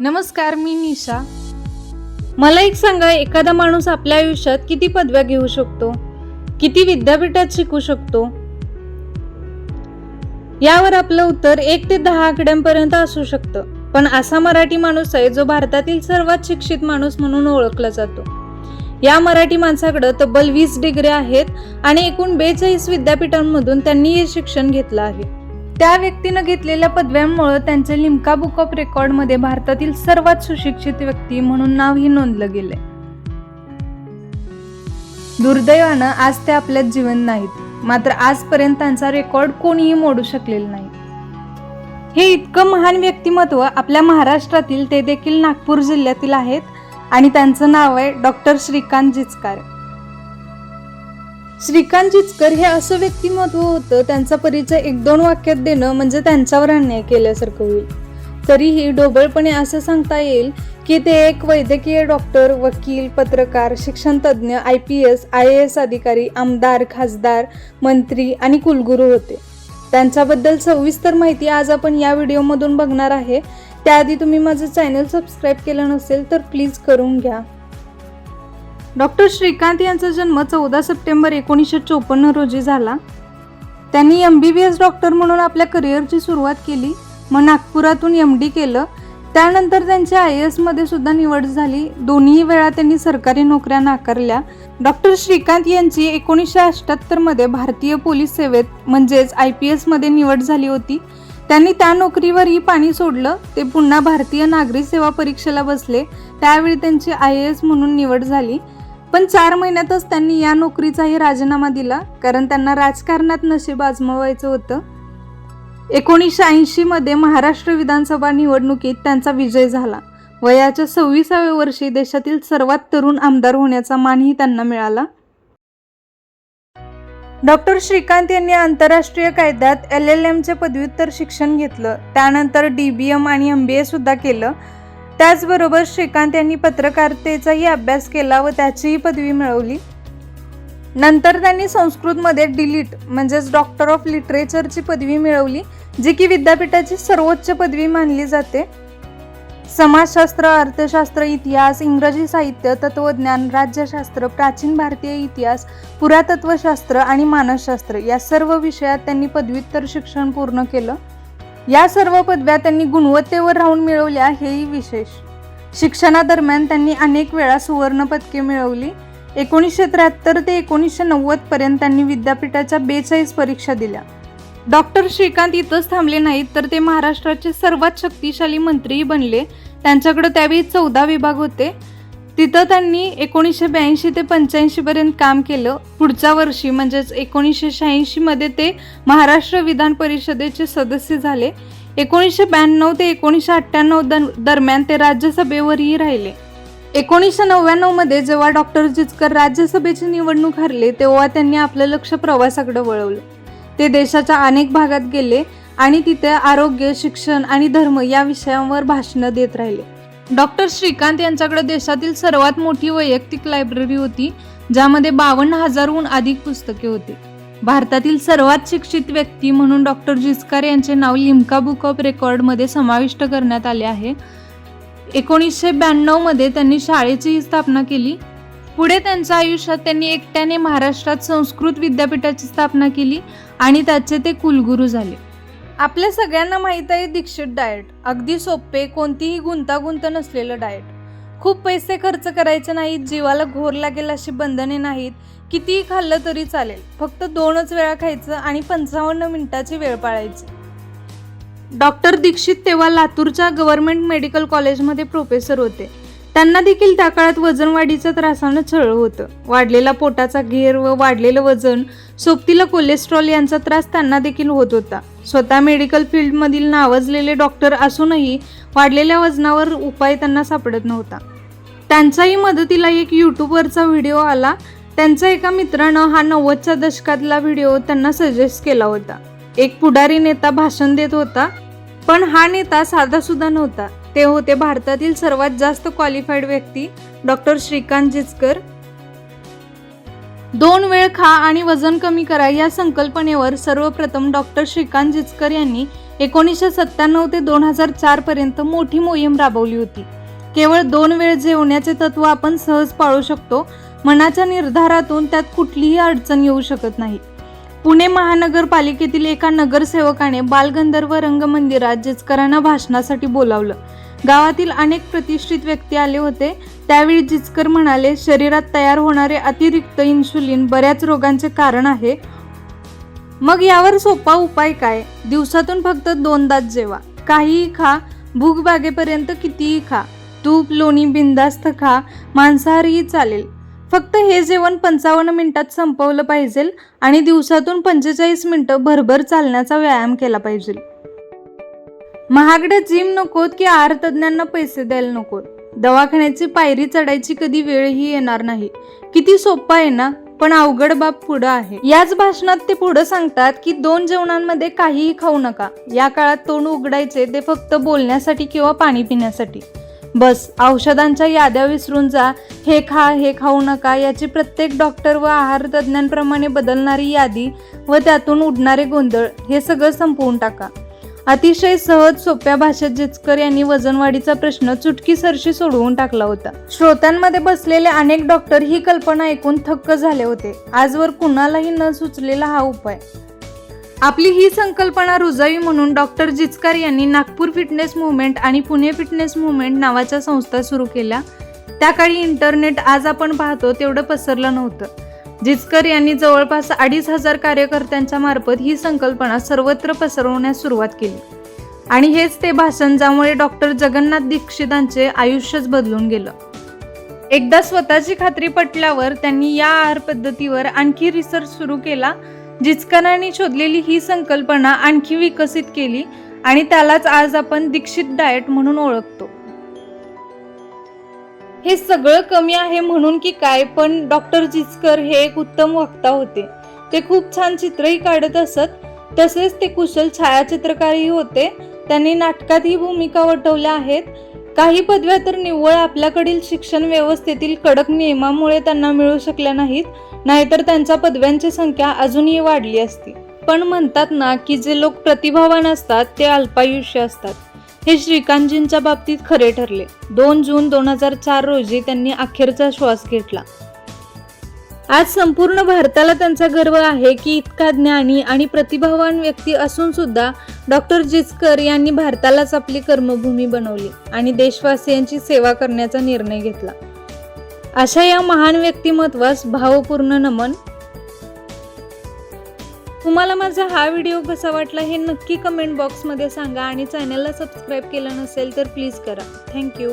नमस्कार मी निशा. मला एक सांगा एखादा माणूस आपल्या आयुष्यात किती पदव्या घेऊ शकतो? किती विद्यापीठात शिकू शकतो? यावर आपलं उत्तर एक ते दहा आकड्यांपर्यंत असू शकतं. पण असा मराठी माणूस आहे जो भारतातील सर्वात शिक्षित माणूस म्हणून ओळखला जातो. या मराठी माणसाकडं तब्बल वीस डिग्री आहेत आणि एकूण बेचाळीस विद्यापीठांमधून त्यांनी हे शिक्षण घेतलं आहे. त्या व्यक्तीनं घेतलेल्या पदव्यांमुळे त्यांचे लिम्का बुक ऑफ रेकॉर्डमध्ये भारतातील सर्वात सुशिक्षित व्यक्ती म्हणून नावही नोंदलं गेले दुर्दैवानं आज ते आपल्यात जीवन नाहीत. मात्र आजपर्यंत त्यांचा रेकॉर्ड कोणीही मोडू शकलेलं नाही. हे इतकं महान व्यक्तिमत्व आपल्या महाराष्ट्रातील ते देखील नागपूर जिल्ह्यातील आहेत आणि त्यांचं नाव आहे डॉक्टर श्रीकांत जिचकार. श्रीकांत जिचकर हे असं व्यक्तिमत्व होतं त्यांचा परिचय एक दोन वाक्यात देणं म्हणजे त्यांच्यावर अन्याय केल्यासारखं होईल. तरीही ढोबळपणे असं सांगता येईल की ते एक वैद्यकीय डॉक्टर वकील पत्रकार शिक्षणतज्ज्ञ I P S I A S अधिकारी आमदार खासदार मंत्री आणि कुलगुरू होते. त्यांच्याबद्दल सविस्तर माहिती आज आपण या व्हिडिओमधून बघणार आहे. त्याआधी तुम्ही माझं चॅनल सबस्क्राईब केलं नसेल तर प्लीज करून घ्या. डॉक्टर श्रीकांत यांचा जन्म चौदा सप्टेंबर एकोणीसशे चोपन्न रोजी झाला. त्यांनी M B B S doctor म्हणून आपल्या करिअरची सुरुवात केली. मग नागपुरातून एम डी केलं. त्यानंतर त्यांची आय एसमध्ये सुद्धा निवड झाली. दोन्ही वेळा त्यांनी सरकारी नोकऱ्या नाकारल्या. डॉक्टर श्रीकांत यांची एकोणीसशे अठ्ठ्याहत्तरमध्ये भारतीय पोलीस सेवेत म्हणजेच आय पी एसमध्ये निवड झाली होती. त्यांनी त्या नोकरीवरही पाणी सोडलं. ते पुन्हा भारतीय नागरी सेवा परीक्षेला बसले. त्यावेळी त्यांची आय ए एस म्हणून निवड झाली. पण चार महिन्यातच त्यांनी या नोकरीचाही राजीनामा दिला कारण त्यांना राजकारणात नशीब आजमावायचं होतं. एकोणीसशे ऐंशीमध्ये महाराष्ट्र विधानसभा निवडणुकीत त्यांचा विजय झाला वयाच्या सव्वीसाव्या वर्षी देशातील सर्वात तरुण आमदार होण्याचा मानही त्यांना मिळाला. डॉक्टर श्रीकांत यांनी आंतरराष्ट्रीय कायद्यात एल एल एमचे पदव्युत्तर शिक्षण घेतलं त्यानंतर डी बी एम आणि एम बी ए सुद्धा केलं त्याचबरोबर श्रीकांत यांनी पत्रकारितेचाही अभ्यास केला व त्याचीही पदवी मिळवली. नंतर त्यांनी संस्कृतमध्ये डिलीट म्हणजेच डॉक्टर ऑफ लिटरेचरची पदवी मिळवली जी की विद्यापीठाची सर्वोच्च पदवी मानली जाते. समाजशास्त्र अर्थशास्त्र इतिहास इंग्रजी साहित्य तत्वज्ञान राज्यशास्त्र प्राचीन भारतीय इतिहास पुरातत्वशास्त्र आणि मानसशास्त्र या सर्व विषयात त्यांनी पदव्युत्तर शिक्षण पूर्ण केलं. या सर्व पदव्या त्यांनी गुणवत्तेवर राहून मिळवल्या हेही विशेष. शिक्षणादरम्यान त्यांनी अनेक वेळा सुवर्ण पदके मिळवली. एकोणीसशे त्र्याहत्तर ते एकोणीसशे नव्वदपर्यंत त्यांनी विद्यापीठाच्या बेचाळीस परीक्षा दिल्या. डॉक्टर श्रीकांत इथंच थांबले नाहीत तर ते महाराष्ट्राचे सर्वात शक्तिशाली मंत्रीही बनले. त्यांच्याकडे त्यावेळी चौदा विभाग होते. तिथं त्यांनी एकोणीसशे ब्याऐंशी ते पंच्याऐंशी पर्यंत काम केलं. पुढच्या वर्षी म्हणजेच एकोणीसशे शहाऐंशीमध्ये ते महाराष्ट्र विधान परिषदेचे सदस्य झाले. एकोणीसशे ब्याण्णव ते एकोणीसशे अठ्ठ्याण्णव दरम्यान ते राज्यसभेवरही राहिले. एकोणीसशे नव्याण्णवमध्ये जेव्हा डॉक्टर जिचकर राज्यसभेची निवडणूक हरले तेव्हा त्यांनी आपलं लक्ष प्रवासाकडे वळवलं. ते देशाच्या अनेक भागात गेले आणि तिथे आरोग्य शिक्षण आणि धर्म या विषयांवर भाषणं देत राहिले. डॉक्टर श्रीकांत यांच्याकडे देशातील सर्वात मोठी वैयक्तिक लायब्ररी होती ज्यामध्ये बावन्न हजारहून अधिक पुस्तके होती. भारतातील सर्वात शिक्षित व्यक्ती म्हणून डॉक्टर जिचकार यांचे नाव लिम्का बुक ऑफ रेकॉर्डमध्ये समाविष्ट करण्यात आले आहे. एकोणीसशे ब्याण्णवमध्ये त्यांनी शाळेचीही स्थापना केली. पुढे त्यांच्या आयुष्यात त्यांनी एकट्याने महाराष्ट्रात संस्कृत विद्यापीठाची स्थापना केली आणि त्याचे ते कुलगुरू झाले. आपल्या सगळ्यांना माहीत आहे दीक्षित डाएट अगदी सोपे कोणतीही गुंतागुंत नसलेलं डाएट खूप पैसे खर्च करायचे नाहीत जीवाला घोर लागेल अशी बंधने नाहीत. कितीही खाल्लं तरी चालेल. फक्त दोनच वेळा खायचं आणि पंचावन्न मिनिटाची वेळ पाळायची. डॉक्टर दीक्षित तेव्हा लातूरच्या गव्हर्नमेंट मेडिकल कॉलेजमध्ये प्रोफेसर होते. त्यांना देखील त्या काळात वजनवाढीचा त्रासानं छळ होतं. वाढलेला पोटाचा घेर व वाढलेलं वजन सोबतीला कोलेस्ट्रॉल यांचा त्रास त्यांना देखील होत होता. स्वतः मेडिकल फील्डमधील नावाजलेले डॉक्टर असूनही वाढलेल्या वजनावर उपाय त्यांना सापडत नव्हता. त्यांचाही मदतीला एक यूट्यूबवरचा व्हिडिओ आला. त्यांचा एका मित्रानं हा नव्वदच्या दशकातला व्हिडिओ त्यांना सजेस्ट केला होता. एक पुढारी नेता भाषण देत होता पण हा नेता साधा सुद्धा नव्हता. ते होते भारतातील सर्वात जास्त क्वालिफाईड व्यक्ती डॉक्टर श्रीकांत जिचकर. दोन वेळ खा आणि वजन कमी करा या संकल्पनेवर सर्वप्रथम डॉक्टर श्रीकांत जिचकर यांनी एकोणीसशे सत्त्याण्णव ते दोन हजार चारपर्यंत मोठी मोहीम राबवली होती. केवळ दोन वेळ जेवण्याचे तत्व आपण सहज पाळू शकतो मनाच्या निर्धारातून त्यात कुठलीही अडचण येऊ शकत नाही. पुणे महानगरपालिकेतील एका नगरसेवकाने बालगंधर्व रंगमंदिरात जिचकरांना भाषणासाठी बोलावलं. गावातील अनेक प्रतिष्ठित व्यक्ती आले होते. त्यावेळी जिचकर म्हणाले शरीरात तयार होणारे अतिरिक्त इन्शुलिन बऱ्याच रोगांचे कारण आहे. मग यावर सोपा उपाय काय? दिवसातून फक्त दोनदाच जेवा. काहीही खा. भूक बागेपर्यंत कितीही खा. तूप लोणी बिंदास्त खा. मांसाहारीही चालेल. फक्त हे जेवण पंचावन्न मिनिटात संपवलं पाहिजे आणि दिवसातून पंचेचाळीस मिनिटं भरभर चालण्याचा व्यायाम केला पाहिजे महागड्या जिम नकोत की आहार तज्ज्ञांना पैसे द्यायला नकोत. दवाखान्याची पायरी चढायची कधी वेळही येणार नाही. किती सोपा आहे ना? पण अवघड बाब पुढं आहे. याच भाषणात ते पुढं सांगतात की दोन जेवणांमध्ये काहीही खाऊ नका. या काळात तोंड उघडायचे ते फक्त बोलण्यासाठी किंवा पाणी पिण्यासाठी. बस औषधांच्या याद्या विसरून जा. हे खा हे खाऊ नका याची प्रत्येक डॉक्टर व आहार तज्ज्ञांप्रमाणे बदलणारी यादी व त्यातून उडणारे गोंधळ हे सगळं संपवून टाका. अतिशय सहज सोप्या भाषेत जिचकर यांनी वजनवाढीचा प्रश्न चुटकीसरशी सोडवून टाकला होता. श्रोत्यांमध्ये बसलेले अनेक डॉक्टर ही कल्पना ऐकून थक्क झाले होते. आजवर कुणालाही न सुचलेला हा उपाय. आपली ही संकल्पना रुजावी म्हणून डॉक्टर जिचकार यांनी नागपूर फिटनेस मुवमेंट आणि पुणे फिटनेस मुवमेंट नावाच्या संस्था सुरू केल्या. त्या काळी इंटरनेट आज आपण पाहतो तेवढं पसरलं नव्हतं. जिचकर यांनी जवळपास अडीच हजार कार्यकर्त्यांच्या मार्फत ही संकल्पना सर्वत्र पसरवण्यास सुरुवात केली. आणि हेच ते भाषण ज्यामुळे डॉक्टर जगन्नाथ दीक्षितांचे आयुष्यच बदलून गेलं. एकदा स्वतःची खात्री पटल्यावर त्यांनी या आहार पद्धतीवर आणखी रिसर्च सुरू केला. जिचकरांनी शोधलेली ही संकल्पना आणखी विकसित केली आणि त्यालाच आज आपण दीक्षित डाएट म्हणून ओळखतो. हे सगळं कमी आहे म्हणून की काय पण डॉक्टर जिचकर हे एक उत्तम वक्ता होते. ते खूप छान चित्रही काढत असत तसेच ते कुशल छायाचित्रकारही होते. त्यांनी नाटकातही भूमिका वटवल्या आहेत काही पदव्या तर निव्वळ आपल्याकडील शिक्षण व्यवस्थेतील कडक नियमामुळे त्यांना मिळू शकल्या नाहीत नाहीतर त्यांच्या पदव्यांची संख्या अजूनही वाढली असती. पण म्हणतात ना की जे लोक प्रतिभावान असतात ते अल्पायुष्य असतात. हे श्रीकांतजींच्या बाबतीत खरे ठरले. दोन जून दोन हजार चार रोजी त्यांनी अखेरचा श्वास घेतला. आज संपूर्ण भारताला त्यांचा गर्व आहे की इतका ज्ञानी आणि प्रतिभावान व्यक्ती असून सुद्धा डॉक्टर जिचकर यांनी भारतालाच आपली कर्मभूमी बनवली आणि देशवासियांची सेवा करण्याचा निर्णय घेतला. अशा या महान व्यक्तिमत्वास भावपूर्ण नमन. तुम्हाला माझा हा व्हिडिओ कसा वाटला हे नक्की कमेंट बॉक्समध्ये सांगा आणि चॅनलला सबस्क्राईब केलं नसेल तर प्लीज करा. थँक्यू